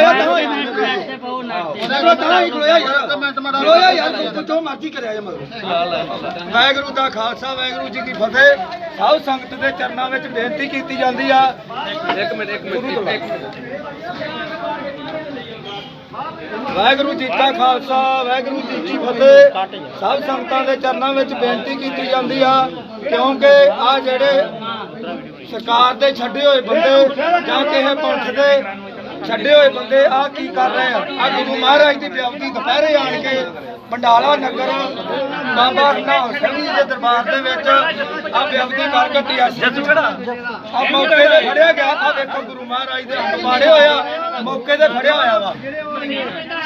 ਖਲੋਇਆ ਤਾਂ ਹੋਈ ਨਹੀਂ ਚਲੋ ਤਾਂ ਹੀ ਖਲੋਇਆ ਯਾਰ। ਖਲੋਇਆ ਯਾਰ ਤੂੰ ਜੋ ਮਰਜ਼ੀ ਕਰਿਆ ਜੇ ਮਗਰ। ਵਾਹਿਗੁਰੂ ਦਾ ਖਾਲਸਾ ਵਾਹਿਗੁਰੂ ਜੀ ਕੀ ਫਤਿਹ। ਸਭ ਸੰਗਤ ਦੇ ਚਰਨਾਂ ਵਿੱਚ ਬੇਨਤੀ ਕੀਤੀ ਜਾਂਦੀ ਆ। ਇੱਕ ਮਿੰਟ ਇੱਕ ਮਿੰਟ। ਵਾਹਿਗੁਰੂ ਜੀ ਕਾ ਖਾਲਸਾ ਵਾਹਿਗੁਰੂ ਜੀ ਕੀ ਫਤਿਹ। ਸਭ ਸੰਗਤਾਂ ਦੇ ਚਰਨਾਂ ਵਿੱਚ ਬੇਨਤੀ ਕੀਤੀ ਜਾਂਦੀ ਆ ਕਿਉਂਕਿ ਆ ਜਿਹੜੇ ਸਰਕਾਰ ਦੇ ਛੱਡੇ ਹੋਏ ਬੰਦੇ ਜਾਂ ਕਿਸੇ ਪੰਥ ਦੇ ਛੱਡੇ ਹੋਏ ਬੰਦੇ ਆ ਕੀ ਕਰ ਰਹੇ ਆ? ਆ ਗੁਰੂ ਮਹਾਰਾਜ ਦੀ ਬਿਆਵਤੀ ਦੁਪਹਿਰੇ ਆਣ ਕੇ ਬੰਡਾਲਾ ਨਗਰ ਬਾਬਾ ਨਾਮ ਸਿੰਘ ਜੀ ਦੇ ਦਰਬਾਰ ਦੇ ਵਿੱਚ ਆ ਬਿਆਵਤੀ ਕਰ ਕੱਟੀ ਆ। ਜੱਜੂ ਕਿਹੜਾ? ਆ ਮੌਕੇ ਤੇ ਫੜਿਆ ਗਿਆ। ਆ ਵੇਖੋ ਗੁਰੂ ਮਹਾਰਾਜ ਦੇ ਹੱਥ ਪਾੜੇ ਹੋਇਆ ਮੌਕੇ ਤੇ ਫੜਿਆ ਹੋਇਆ ਵਾ।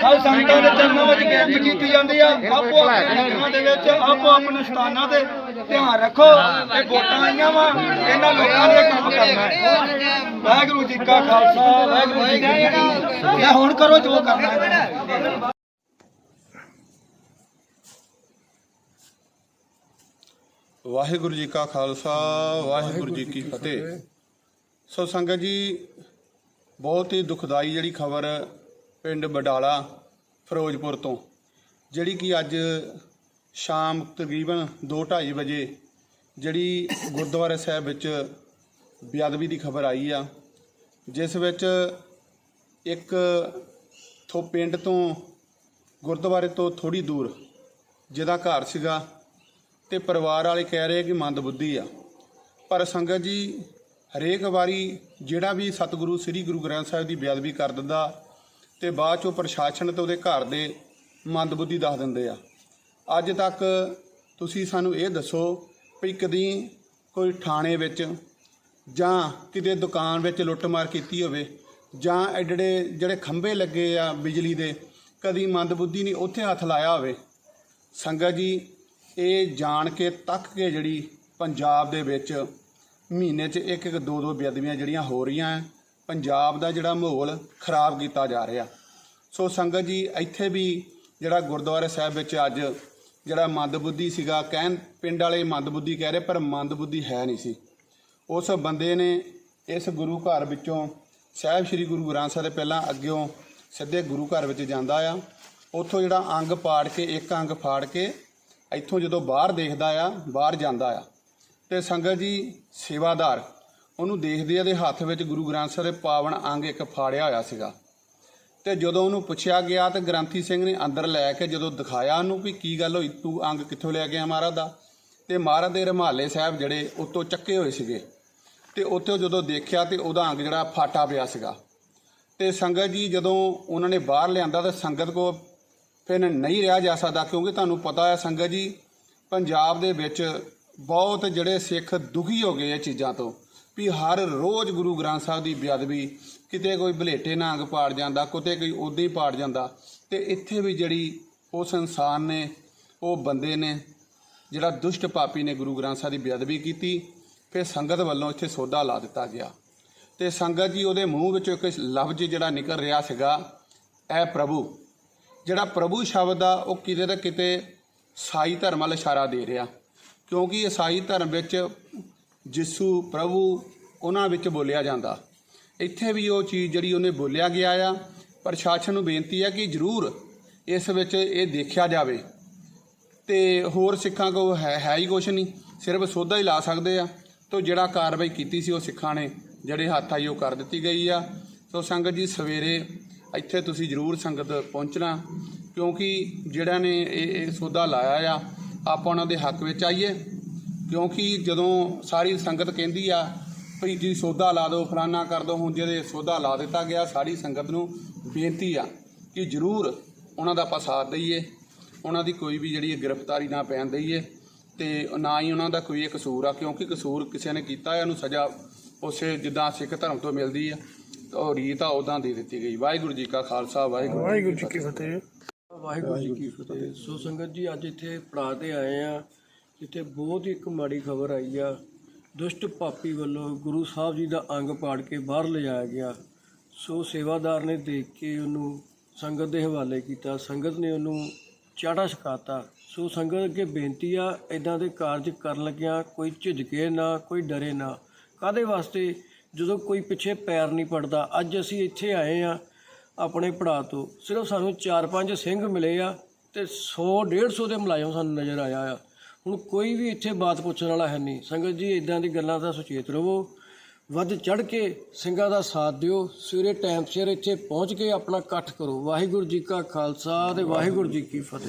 ਸਭ ਸੰਗਤਾਂ ਦੇ ਚਰਨਾਂ ਵਿੱਚ ਬੇਨਤੀ ਕੀਤੀ ਜਾਂਦੀ ਆ। ਆਪੋ ਆਪਣੇ ਨਗਰਾਂ ਦੇ ਵਿੱਚ ਆਪੋ ਆਪਣੇ ਸਥਾਨਾਂ ਤੇ ਧਿਆਨ ਰੱਖੋ, ਇਹ ਵੋਟਾਂ ਆਈਆਂ ਵਾ, ਇਹਨਾਂ ਲੋਕਾਂ ਨੇ ਕੰਮ ਕਰਨਾ ਹੈ। ਵਾਹਿਗੁਰੂ ਜੀ ਕਾ ਖਾਲਸਾ, ਵਾਹਿਗੁਰੂ ਜੀ ਕੀ ਫਤਿਹ। ਇਹ ਹੁਣ ਕਰੋ ਜੋ ਕਰਨਾ ਹੈ। ਵਾਹਿਗੁਰੂ ਜੀ ਕਾ ਖਾਲਸਾ, ਵਾਹਿਗੁਰੂ ਜੀ ਕੀ ਫਤਿਹ। ਸੋ ਸੰਗਤ ਜੀ, ਬਹੁਤ ਹੀ ਦੁਖਦਾਈ ਜਿਹੜੀ ਖਬਰ ਪਿੰਡ ਬਡਾਲਾ, ਫਿਰੋਜ਼ਪੁਰ ਤੋਂ, ਜਿਹੜੀ ਕਿ ਅੱਜ ਸ਼ਾਮ ਤਕਰੀਬਨ 2:30 ਵਜੇ ਜਿਹੜੀ ਗੁਰਦੁਆਰਾ ਸਾਹਿਬ ਵਿੱਚ ਬੇਅਦਬੀ ਦੀ ਖਬਰ ਆਈ ਆ, ਜਿਸ ਵਿੱਚ ਇੱਕ ਥੋ ਪਿੰਡ ਤੋਂ ਗੁਰਦੁਆਰੇ ਤੋਂ ਥੋੜੀ ਦੂਰ ਜਿਹਦਾ ਘਰ ਸੀਗਾ ਤੇ ਪਰਿਵਾਰ ਵਾਲੇ ਕਹਿ ਰਹੇ ਕਿ ਮੰਦਬੁੱਧੀ ਆ। ਪਰ ਸੰਗਤ ਜੀ ਹਰੇਕ ਵਾਰੀ ਜਿਹੜਾ ਵੀ ਸਤਿਗੁਰੂ, ਸ੍ਰੀ ਗੁਰੂ ਗ੍ਰੰਥ ਸਾਹਿਬ ਦੀ ਬੇਅਦਬੀ ਕਰ ਦਿੰਦਾ ਤੇ ਬਾਅਦ ਚੋਂ ਪ੍ਰਸ਼ਾਸਨ ਤੇ ਉਹਦੇ ਘਰ ਦੇ ਮੰਦਬੁੱਧੀ ਦੱਸ ਦਿੰਦੇ ਆ। ਅੱਜ ਤੱਕ ਤੁਸੀਂ ਸਾਨੂੰ ਇਹ ਦੱਸੋ ਵੀ ਕਦੀ ਕੋਈ ਥਾਣੇ ਵਿੱਚ ਜਾਂ ਕਿਤੇ ਦੁਕਾਨ ਵਿੱਚ ਲੁੱਟਮਾਰ ਕੀਤੀ ਹੋਵੇ ਜਾਂ ਐਡੜੇ ਜਿਹੜੇ ਖੰਭੇ ਲੱਗੇ ਆ ਬਿਜਲੀ ਦੇ, ਕਦੀ ਮੰਦਬੁੱਧੀ ਨਹੀਂ ਉੱਥੇ ਹੱਥ ਲਾਇਆ ਹੋਵੇ। ਸੰਗਤ ਜੀ, ਇਹ ਜਾਣ ਕੇ ਤੱਕ ਕੇ ਜਿਹੜੀ ਪੰਜਾਬ ਦੇ ਵਿੱਚ ਮਹੀਨੇ 'ਚ ਇੱਕ ਇੱਕ ਦੋ ਦੋ ਬੇਅਦਬੀਆਂ ਜਿਹੜੀਆਂ ਹੋ ਰਹੀਆਂ ਪੰਜਾਬ ਦਾ ਜਿਹੜਾ ਮਾਹੌਲ ਖਰਾਬ ਕੀਤਾ ਜਾ ਰਿਹਾ। ਸੋ ਸੰਗਤ ਜੀ, ਇੱਥੇ ਵੀ ਜਿਹੜਾ ਗੁਰਦੁਆਰਾ ਸਾਹਿਬ ਵਿੱਚ ਅੱਜ ਜਿਹੜਾ ਮੰਦਬੁੱਧੀ ਸੀਗਾ, ਕਹਿਣ ਪਿੰਡ ਵਾਲੇ ਮੰਦਬੁੱਧੀ ਕਹਿ ਰਹੇ, ਪਰ ਮੰਦਬੁੱਧੀ ਹੈ ਨਹੀਂ ਸੀ। ਉਸ ਬੰਦੇ ਨੇ ਇਸ ਗੁਰੂ ਘਰ ਵਿੱਚੋਂ ਸਾਹਿਬ ਸ੍ਰੀ ਗੁਰੂ ਗ੍ਰੰਥ ਸਾਹਿਬ ਦੇ ਪਹਿਲਾਂ ਅੱਗਿਓਂ ਸਿੱਧੇ ਗੁਰੂ ਘਰ ਵਿੱਚ ਜਾਂਦਾ ਆ। ਉੱਥੋਂ ਜਿਹੜਾ ਅੰਗ ਪਾੜ ਕੇ, ਇੱਕ ਅੰਗ ਫਾੜ ਕੇ ਇੱਥੋਂ ਜਦੋਂ ਬਾਹਰ ਦੇਖਦਾ ਆ, ਬਾਹਰ ਜਾਂਦਾ ਆ। ਤੇ ਸੰਗਤ ਜੀ ਸੇਵਾਦਾਰ, ਉਹਨੂੰ ਦੇਖਦੇ ਆ ਦੇ ਹੱਥ ਵਿੱਚ ਗੁਰੂ ਗ੍ਰੰਥ ਸਾਹਿਬ ਦੇ ਪਾਵਨ ਅੰਗ ਇੱਕ ਫਾੜਿਆ ਹੋਇਆ ਸੀਗਾ। ਤੇ ਜਦੋਂ ਉਹਨੂੰ ਪੁੱਛਿਆ ਗਿਆ ਤੇ ਗ੍ਰੰਥੀ ਸਿੰਘ ਨੇ ਅੰਦਰ ਲੈ ਕੇ ਜਦੋਂ ਦਿਖਾਇਆ ਉਹਨੂੰ ਵੀ ਕੀ ਗੱਲ ਹੋਈ, ਤੂੰ ਅੰਗ ਕਿੱਥੋਂ ਲੈ ਗਿਆ ਮਹਾਰਾਜ ਦਾ? ਤੇ ਮਹਾਰਾਜ ਦੇ ਰਮਾਲੇ ਸਾਹਿਬ ਜਿਹੜੇ ਉੱਤੋਂ ਚੱਕੇ ਹੋਏ ਸੀਗੇ ਤੇ ਉੱਥੇ ਜਦੋਂ ਦੇਖਿਆ ਤੇ ਉਹਦਾ ਅੰਗ ਜਿਹੜਾ ਫਾਟਾ ਪਿਆ ਸੀਗਾ। ਤੇ ਸੰਗਤ ਜੀ ਜਦੋਂ ਉਹਨਾਂ ਨੇ ਬਾਹਰ ਲਿਆਂਦਾ ਤਾਂ ਸੰਗਤ ਕੋ ਫਿਰ ਨਹੀਂ ਰਿਹਾ ਜਾ ਸਕਦਾ ਕਿਉਂਕਿ ਤੁਹਾਨੂੰ ਪਤਾ ਹੈ ਸੰਗਤ ਜੀ, ਪੰਜਾਬ ਦੇ ਵਿੱਚ ਬਹੁਤ ਜਿਹੜੇ ਸਿੱਖ ਦੁਖੀ ਹੋ ਗਏ ਇਹ ਚੀਜ਼ਾਂ ਤੋਂ। ਵੀ ਹਰ ਰੋਜ਼ ਗੁਰੂ ਗ੍ਰੰਥ ਸਾਹਿਬ ਦੀ ਬੇਅਦਬੀ, ਕਿਤੇ ਕੋਈ ਭਲੇਟੇ ਨਾਲ ਪਾੜ ਜਾਂਦਾ, ਕਿਤੇ ਕੋਈ ਉਦਾਂ ਹੀ ਪਾੜ ਜਾਂਦਾ, ਤੇ ਇੱਥੇ ਵੀ ਜਿਹੜੀ ਉਸ ਇਨਸਾਨ ਨੇ, ਉਹ ਬੰਦੇ ਨੇ, ਜਿਹੜਾ ਦੁਸ਼ਟ ਪਾਪੀ ਨੇ ਗੁਰੂ ਗ੍ਰੰਥ ਸਾਹਿਬ ਦੀ ਬੇਅਦਬੀ ਕੀਤੀ, ਫਿਰ ਸੰਗਤ ਵੱਲੋਂ ਇੱਥੇ ਸੋਧਾ ਲਾ ਦਿੱਤਾ ਗਿਆ। ਤੇ ਸੰਗਤ ਜੀ ਉਹਦੇ ਮੂੰਹ ਵਿੱਚੋਂ ਇੱਕ ਲਫ਼ਜ਼ ਜਿਹੜਾ ਨਿਕਲ ਰਿਹਾ ਸੀਗਾ, ਐ ਪ੍ਰਭੂ ਜਿਹੜਾ ਪ੍ਰਭੂ ਸ਼ਬਦ ਆ, ਉਹ ਕਿਤੇ ਨਾ ਕਿਤੇ ਸਾਈ ਧਰਮ ਵੱਲ ਇਸ਼ਾਰਾ ਦੇ ਰਿਹਾ। ਕਿਉਂਕਿ ਈਸਾਈ ਧਰਮ ਵਿੱਚ ਜਿਸੂ ਪ੍ਰਭੂ ਉਹਨਾਂ ਵਿੱਚ ਬੋਲਿਆ ਜਾਂਦਾ। ਇੱਥੇ ਵੀ ਉਹ ਚੀਜ਼ ਜਿਹੜੀ ਉਹਨੇ ਬੋਲਿਆ ਗਿਆ ਆ, ਪ੍ਰਸ਼ਾਸਨ ਨੂੰ ਬੇਨਤੀ ਹੈ ਕਿ ਜ਼ਰੂਰ ਇਸ ਵਿੱਚ ਇਹ ਦੇਖਿਆ ਜਾਵੇ। ਤੇ ਹੋਰ ਸਿੱਖਾਂ ਕੋ ਹੈ ਹੈ ਹੀ ਕੁਛ ਨਹੀਂ, ਸਿਰਫ ਸੋਧਾ ਹੀ ਲਾ ਸਕਦੇ ਆ। ਤੋਂ ਜਿਹੜਾ ਕਾਰਵਾਈ ਕੀਤੀ ਸੀ ਉਹ ਸਿੱਖਾਂ ਨੇ, ਜਿਹੜੇ ਹੱਥ ਆਈ ਉਹ ਕਰ ਦਿੱਤੀ ਗਈ ਆ। ਸੋ ਸੰਗਤ ਜੀ, ਸਵੇਰੇ ਇੱਥੇ ਤੁਸੀਂ ਜ਼ਰੂਰ ਸੰਗਤ ਪਹੁੰਚਣਾ, ਕਿਉਂਕਿ ਜਿਹੜਾ ਨੇ ਇਹ ਇਹ ਸੋਧਾ ਲਾਇਆ ਆ, ਆਪਾਂ ਉਹਨਾਂ ਦੇ ਹੱਕ ਵਿੱਚ ਆਈਏ। ਕਿਉਂਕਿ ਜਦੋਂ ਸਾਰੀ ਸੰਗਤ ਕਹਿੰਦੀ ਆ ਵੀ ਜੀ ਸੋਧਾ ਲਾ ਦਿਓ ਫਲਾਨਾ ਕਰ ਦਿਓ ਹੁਣ ਜਿਹਦੇ ਸੋਧਾ ਲਾ ਦਿੱਤਾ ਗਿਆ ਸਾਰੀ ਸੰਗਤ ਨੂੰ ਬੇਨਤੀ ਆ ਕਿ ਜ਼ਰੂਰ ਉਹਨਾਂ ਦਾ ਆਪਾਂ ਸਾਥ ਦਈਏ ਉਹਨਾਂ ਦੀ ਕੋਈ ਵੀ ਜਿਹੜੀ ਗ੍ਰਿਫਤਾਰੀ ਨਾ ਪੈਣ ਦਈਏ ਤੇ ਨਾ ਹੀ ਉਹਨਾਂ ਦਾ ਕੋਈ ਇਹ ਕਸੂਰ ਆ ਕਿਉਂਕਿ ਕਸੂਰ ਕਿਸੇ ਨੇ ਕੀਤਾ ਹੈ ਉਹਨੂੰ ਸਜ਼ਾ ਉਸੇ ਜਿੱਦਾਂ ਸਿੱਖ ਧਰਮ ਤੋਂ ਮਿਲਦੀ ਆ ਤਾਂ ਉਹ ਰੀਤ ਆ ਉਦਾਂ ਦੇ ਦਿੱਤੀ ਗਈ। ਵਾਹਿਗੁਰੂ ਜੀ ਕਾ ਖਾਲਸਾ ਵਾਹਿਗੁਰੂ ਵਾਹਿਗੁਰੂ ਜੀ ਕੀ ਫਤਿਹ। ਵਾਹਿਗੁਰੂ ਜੀ ਕੀ ਫਤਿਹ। ਸੋ ਸੰਗਤ ਜੀ ਅੱਜ ਇੱਥੇ ਪੜਾਅ ਤੇ ਆਏ ਆ। ਜਿੱਥੇ ਬਹੁਤ ਹੀ ਇੱਕ ਮਾੜੀ ਖਬਰ ਆਈ ਆ। ਦੁਸ਼ਟ ਪਾਪੀ ਵੱਲੋਂ ਗੁਰੂ ਸਾਹਿਬ ਜੀ ਦਾ ਅੰਗ ਪਾੜ ਕੇ ਬਾਹਰ ਲਿਜਾਇਆ ਗਿਆ। ਸੋ ਸੇਵਾਦਾਰ ਨੇ ਦੇਖ ਕੇ ਉਹਨੂੰ ਸੰਗਤ ਦੇ ਹਵਾਲੇ ਕੀਤਾ। ਸੰਗਤ ਨੇ ਉਹਨੂੰ ਚਾੜਾ ਛਕਾਤਾ। ਸੋ ਸੰਗਤ ਅੱਗੇ ਬੇਨਤੀ ਆ ਇਦਾਂ ਦੇ ਕਾਰਜ ਕਰਨ ਲੱਗਿਆਂ ਕੋਈ ਝਿਜਕੇ ਨਾ, ਕੋਈ ਡਰੇ ਨਾ। ਕਾਦੇ ਵਾਸਤੇ? ਜਦੋਂ ਕੋਈ ਪਿੱਛੇ ਪੈਰ ਨਹੀਂ ਪੜਦਾ ਅੱਜ ਅਸੀਂ ਇੱਥੇ ਆਏ ਆ ਆਪਣੇ ਪੜਾ ਤੋਂ। ਸਿਰਫ ਸਾਨੂੰ 4-5 ਸਿੰਘ ਮਿਲੇ ਆ ਤੇ 100 150 ਦੇ ਮੁਲਾਜ਼ਮ ਸਾਨੂੰ ਨਜ਼ਰ ਆਇਆ ਆ। ਹੁਣ ਕੋਈ ਵੀ ਇੱਥੇ ਬਾਤ ਪੁੱਛਣ ਵਾਲਾ ਹੈ ਨਹੀਂ। ਸੰਗਤ ਜੀ ਇਦਾਂ ਦੀ ਗੱਲਾਂ ਦਾ ਸੁਚੇਤ ਰਹੋ। ਵੱਧ ਚੜ ਕੇ ਸਿੰਘਾਂ ਦਾ ਸਾਥ ਦਿਓ। ਸਵੇਰੇ ਟਾਈਮ ਸਿਰ ਇੱਥੇ ਪਹੁੰਚ ਕੇ ਆਪਣਾ ਇਕੱਠ ਕਰੋ। ਵਾਹਿਗੁਰੂ ਜੀ ਕਾ ਖਾਲਸਾ ਤੇ ਵਾਹਿਗੁਰੂ ਜੀ ਕੀ ਫਤਿਹ।